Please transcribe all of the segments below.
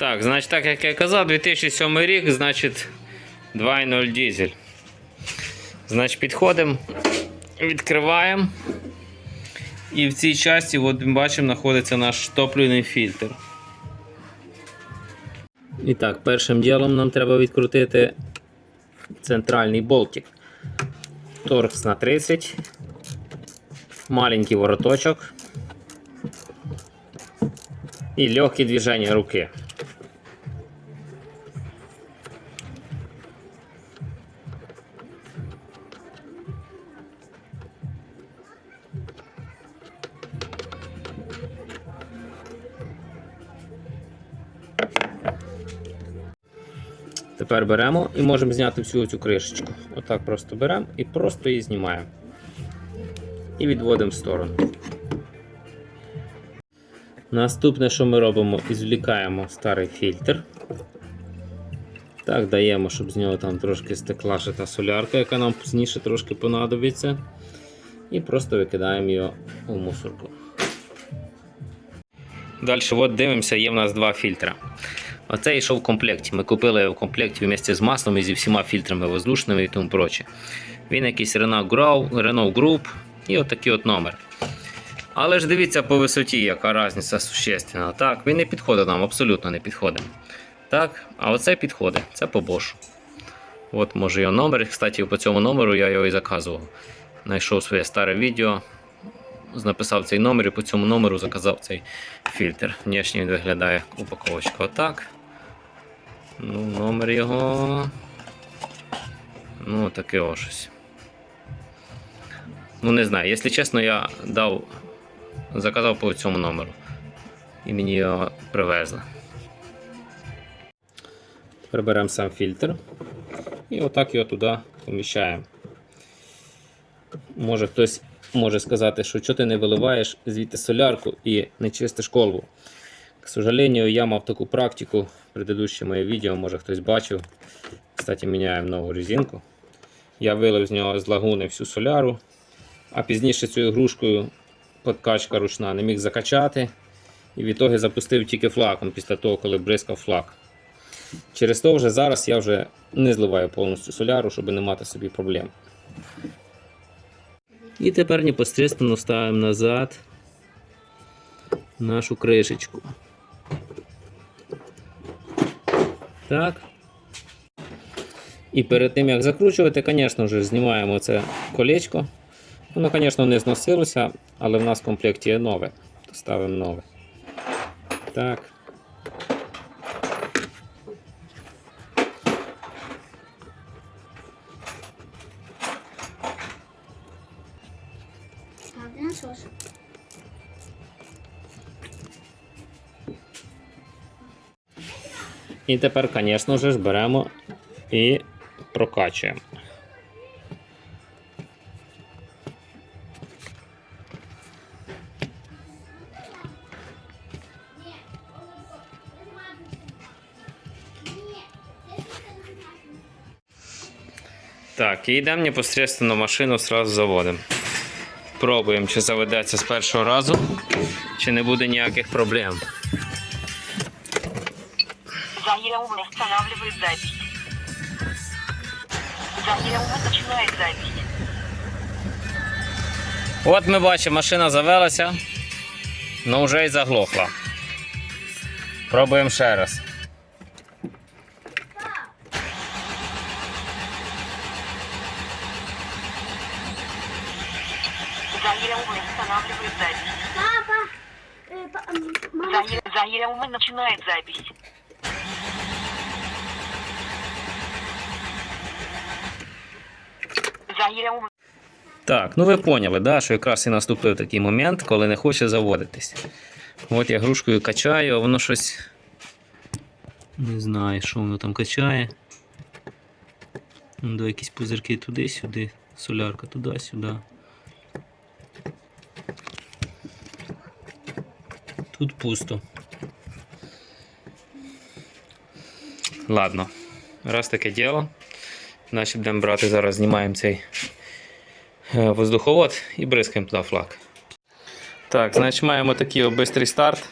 Так, значить, так як я казав, 2007 рік, значить 2.0 дизель. Значить, підходимо, відкриваємо. І в цій часті, от ми бачимо, знаходиться наш топливний фільтр. І так, першим ділом нам треба відкрутити центральний болтик. Торкс на 30. Маленький вороточок. І легкі движення руки. Тепер беремо і можемо зняти всю цю кришечку. Отак просто беремо і просто її знімаємо. І відводимо в сторону. Наступне, що ми робимо, ізвлікаємо старий фільтр. Так, даємо, щоб з нього там трошки стекла ще та солярка, яка нам пізніше трошки понадобиться. І просто викидаємо його у мусорку. Далі от дивимося, є в нас два фільтра. Оце йшов в комплекті. Ми купили в комплекті вместе з маслом і зі всіма фільтрами воздушними і тому проче. Він якийсь Renault Group, Renault Group і отакий от номер. Але ж дивіться по висоті, яка різниця существенна. Так, він не підходить нам, абсолютно не підходить. Так, а оце підходить, це по Bosch. От може його номер. Кстати, по цьому номеру я його і заказував. Знайшов своє старе відео, написав цей номер і по цьому номеру заказав цей фільтр. Внешній виглядає упаковочка отак. Ну, номер його. Ну, таке ось щось. Ну, не знаю, якщо чесно, я дав, заказав по цьому номеру. І мені його привезли. Приберемо сам фільтр. І отак його туди поміщаємо. Може хтось може сказати, що чого ти не виливаєш звідти солярку і не чистиш колбу. К сожалению, я мав таку практику. Предыдущее моє відео, може хтось бачив. Кстати, міняємо нову резинку. Я вилив з нього з лагуни всю соляру, а пізніше цю ігрушкою подкачка ручна не міг закачати. І в ітоги запустив тільки флаком після того, коли бризкав флак. Через то вже зараз я вже не зливаю повністю соляру, щоб не мати собі проблем. І тепер непосредственно ставимо назад нашу кришечку. Так. І перед тим як закручувати, звісно ж, знімаємо це колечко. Воно, звісно, не зносилося, але в нас в комплекті є нове. Ставимо нове. Так, І тепер, звісно ж, беремо і прокачуємо. Так, і йдемо непосредственно машину сразу заводимо. Пробуємо, чи заведеться з першого разу, чи не буде ніяких проблем. Заем останавливает запись. Заем начинает запись. От ми бачимо, машина завелася, але вже й заглохла. Пробуємо ще раз. Заем останавливает запись. Папа, Так, ну ви поняли, да, що якраз і наступив такий момент, коли не хоче заводитись. От я грушкою качаю, а воно щось. Не знаю, що воно там качає. Ну, До якісь пузирки туди-сюди, солярка туди-сюди. Тут пусто. Ладно, раз таке діло. Значить будемо брати, зараз знімаємо цей е, воздуховод і бризкаємо туди флаг. Так, значить маємо такий о, бистрий старт.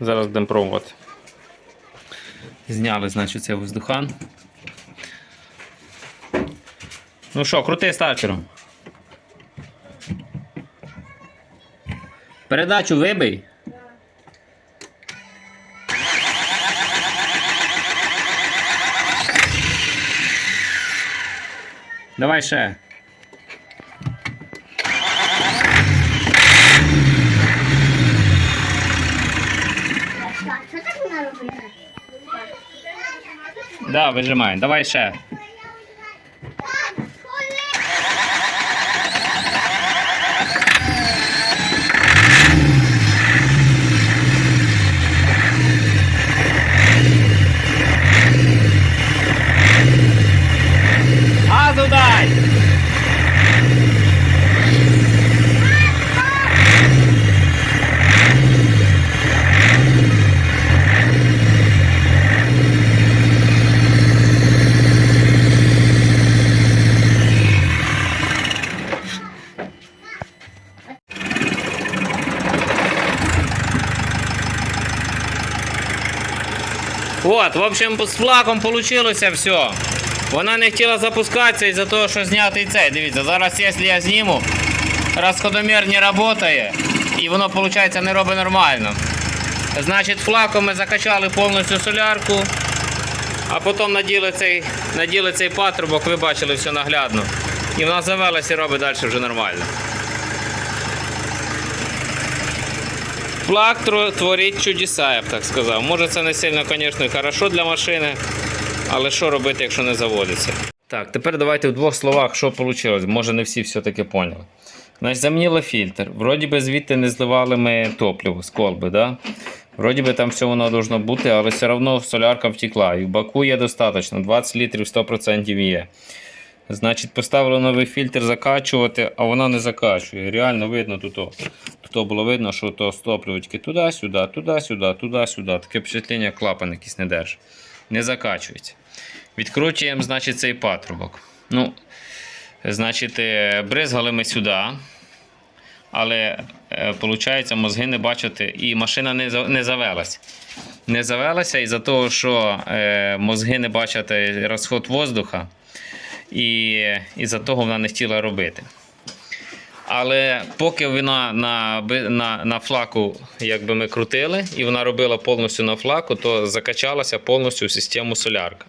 Зараз будемо пробувати. Зняли, значить, цей воздухан. Ну що, крути стартером. Передачу вибий. Давай ще. Так, що так вона робить? Да, вижимай. Давай ще. От, в общем, з флаком получилося все. Вона не хотіла запускатися із-за того, що знятий цей. Дивіться, зараз, якщо я зніму, розходомір не працює і воно, виходить, не робить нормально. Значить, флаком ми закачали повністю солярку, а потім наділи цей, наділи цей патрубок, ви бачили все наглядно. І вона завелася і робить далі вже нормально. Флаг творить чудеса, я б так сказав. Може це не сильно, звісно, і хорошо для машини, але що робити, якщо не заводиться? Так, тепер давайте в двох словах, що вийшло. Може не всі все-таки поняли. Значить, замінили фільтр. Вроді би звідти не зливали ми топливо з колби, да? Вроді би там все воно должно бути, але все одно солярка втекла. І в баку є достатньо, 20 літрів 100% є. Значить, поставили новий фільтр закачувати, а вона не закачує. Реально видно тут. о. Тут було видно, що то стопливочки туди-сюди, туди-сюди, туди-сюди. Таке впечатлення, клапан якийсь не держить. Не закачується. Відкручуємо, значить, цей патрубок. Ну, значить, е, бризгали ми сюди. Але виходить, мозги не бачите, і машина не, не завелась. Не завелася із-за того, що е, мозги не бачать розход воздуха, і із-за того вона не хотіла робити. Але поки вона на, на, на флаку, якби ми крутили, і вона робила повністю на флаку, то закачалася повністю в систему солярка.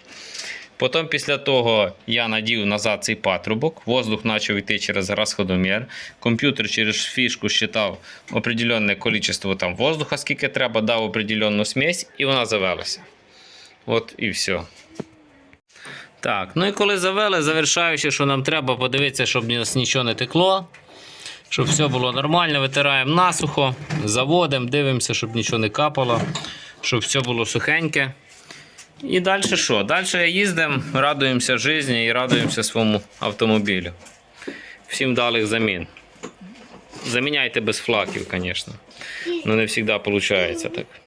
Потім після того я надів назад цей патрубок, воздух почав йти через розходомір, комп'ютер через фішку считав определенне кількість воздуха, скільки треба, дав определенну смесь, і вона завелася. От і все. Так, ну і коли завели, завершаючи, що нам треба подивитися, щоб нас нічого не текло, щоб все було нормально, витираємо насухо, заводимо, дивимося, щоб нічого не капало, щоб все було сухеньке. І далі що? Далі їздимо, радуємося житті і радуємося своєму автомобілю. Всім далих замін. Заміняйте без флаків, звісно. Ну не завжди виходить так.